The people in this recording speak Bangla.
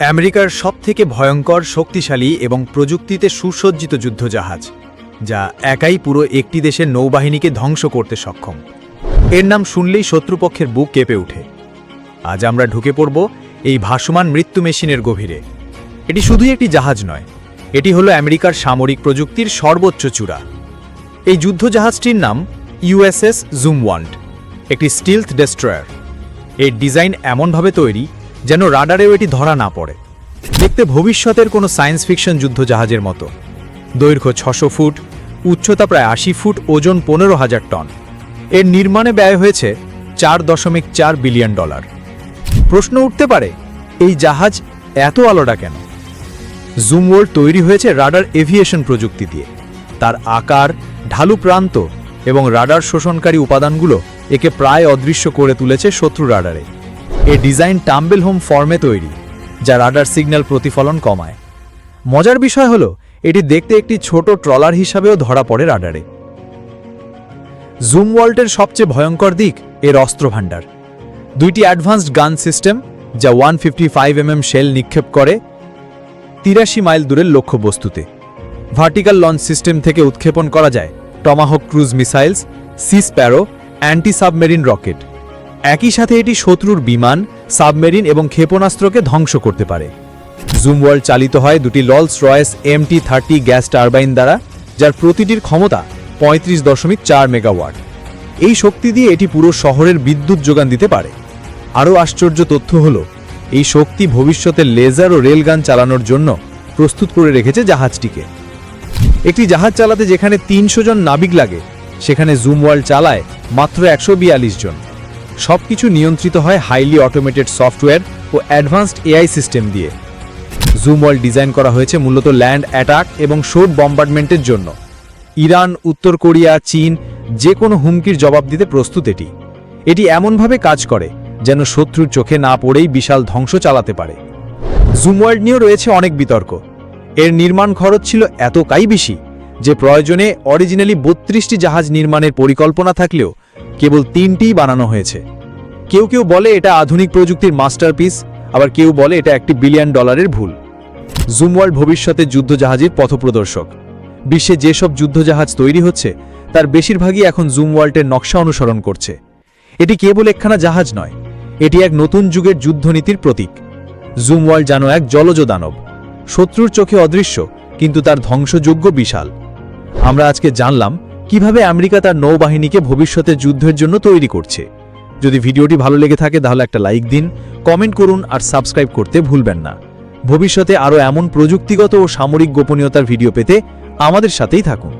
আমেরিকার সবথেকে ভয়ঙ্কর, শক্তিশালী এবং প্রযুক্তিতে সুসজ্জিত যুদ্ধজাহাজ, যা একাই পুরো একটি দেশের নৌবাহিনীকে ধ্বংস করতে সক্ষম। এর নাম শুনলেই শত্রুপক্ষের বুক কেঁপে ওঠে। আজ আমরা ঢুকে পড়ব এই ভাসমান মৃত্যু মেশিনের গভীরে। এটি শুধুই একটি জাহাজ নয়, এটি হলো আমেরিকার সামরিক প্রযুক্তির সর্বোচ্চ চূড়া। এই যুদ্ধজাহাজটির নাম ইউএসএস জুমওয়ান্ড একটি স্টিলথ ডেস্ট্রয়ার। এর ডিজাইন এমনভাবে তৈরি যেন রাডারেও এটি ধরা না পড়ে। দেখতে ভবিষ্যতের কোনো সায়েন্স ফিকশন যুদ্ধজাহাজের মতো। দৈর্ঘ্য ছশো ফুট, উচ্চতা প্রায় আশি ফুট, ওজন পনেরো হাজার টন। এর নির্মাণে ব্যয় হয়েছে চার দশমিক চার বিলিয়ন ডলার। প্রশ্ন উঠতে পারে, এই জাহাজ এত আলোটা কেন? জুম ওয়ার্ল্ড তৈরি হয়েছে রাডার এভিয়েশন প্রযুক্তি দিয়ে। তার আকার, ঢালু প্রান্ত এবং রাডার শোষণকারী উপাদানগুলো একে প্রায় অদৃশ্য করে তুলেছে শত্রু রাডারে। এ ডিজাইন টাম্বেল হোম ফর্মে তৈরি, যা রাডার সিগন্যাল প্রতিফলন কমায়। মজার বিষয় হলো, এটি দেখতে একটি ছোট ট্রলার হিসাবেও ধরা পড়ে রাডারে। জুম ওয়ার্ল্ডের সবচেয়ে ভয়ঙ্কর দিক এর অস্ত্রভাণ্ডার। দুইটি অ্যাডভান্সড গান সিস্টেম, যা one fifty five MM shell নিক্ষেপ করে তিরাশি মাইল দূরের লক্ষ্যবস্তুতে। ভার্টিক্যাল লঞ্চ সিস্টেম থেকে উৎক্ষেপণ করা যায় Tomahawk cruise missiles, Sea Sparrow anti submarine rocket. একই সাথে এটি শত্রুর বিমান, সাবমেরিন এবং ক্ষেপণাস্ত্রকে ধ্বংস করতে পারে। জুমওয়ার্ল্ড চালিত হয় দুটি Rolls Royce MT thirty gas turbine দ্বারা, যার প্রতিটির ক্ষমতা পঁয়ত্রিশ দশমিক চার মেগাওয়াট। এই শক্তি দিয়ে এটি পুরো শহরের বিদ্যুৎ যোগান দিতে পারে। আরও আশ্চর্য তথ্য হল, এই শক্তি ভবিষ্যতে লেজার ও রেলগান চালানোর জন্য প্রস্তুত করে রেখেছে জাহাজটিকে। একটি জাহাজ চালাতে যেখানে তিনশো জন নাবিক লাগে, সেখানে জুম ওয়ার্ল্ড চালায় মাত্র একশো বিয়াল্লিশ জন। সবকিছু নিয়ন্ত্রিত হয় হাইলি অটোমেটেড সফটওয়্যার ও অ্যাডভান্সড এআই সিস্টেম দিয়ে। জুম ওয়ার্ল্ড ডিজাইন করা হয়েছে মূলত ল্যান্ড অ্যাটাক এবং শোট বম্বার্ডমেন্টের জন্য। ইরান, উত্তর কোরিয়া, চীন যে কোনো হুমকির জবাব দিতে প্রস্তুত এটি। এটি এমনভাবে কাজ করে যেন শত্রুর চোখে না পড়েই বিশাল ধ্বংস চালাতে পারে। জুম ওয়ার্ল্ড নিয়েও রয়েছে অনেক বিতর্ক। এর নির্মাণ খরচ ছিল এতটাই বেশি যে প্রয়োজনে অরিজিনালি বত্রিশটি জাহাজ নির্মাণের পরিকল্পনা থাকলেও কেবল তিনটিই বানানো হয়েছে। কেউ কেউ বলে এটা আধুনিক প্রযুক্তির মাস্টারপিস আবার কেউ বলে এটা একটি বিলিয়ন ডলারের ভুল। জুমওয়ার্ল্ড ভবিষ্যতে যুদ্ধজাহাজের পথপ্রদর্শক। বিশ্বে যেসব যুদ্ধজাহাজ তৈরি হচ্ছে, তার বেশিরভাগই এখন জুমওয়ার্ল্ডের নকশা অনুসরণ করছে। এটি কেবল একখানা জাহাজ নয়, এটি এক নতুন যুগের যুদ্ধনীতির প্রতীক। জুমওয়ার্ল্ড যেন এক জলজ দানব। শত্রুর চোখে অদৃশ্য, কিন্তু তার ধ্বংসযোগ্য বিশাল। আমরা আজকে জানলাম কীভাবে আমেরিকা তার নৌবাহিনীকে ভবিষ্যতে যুদ্ধের জন্য তৈরি করছে। যদি ভিডিওটি ভালো লেগে থাকে, তাহলে একটা লাইক দিন, কমেন্ট করুন আর সাবস্ক্রাইব করতে ভুলবেন না। ভবিষ্যতে আরও এমন প্রযুক্তিগত ও সামরিক গোপনীয়তার ভিডিও পেতে আমাদের সাথেই থাকুন।